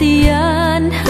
ป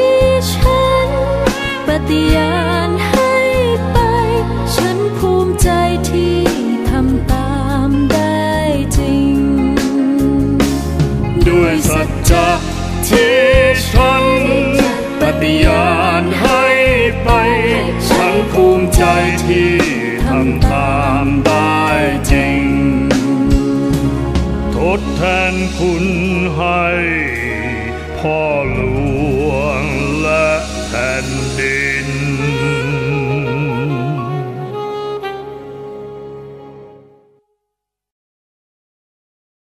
านให้ไป ฉันภูมิใจที่ทำตามได้จริง ทดแทนคุณให้พ่อหลวงและแผ่นดิน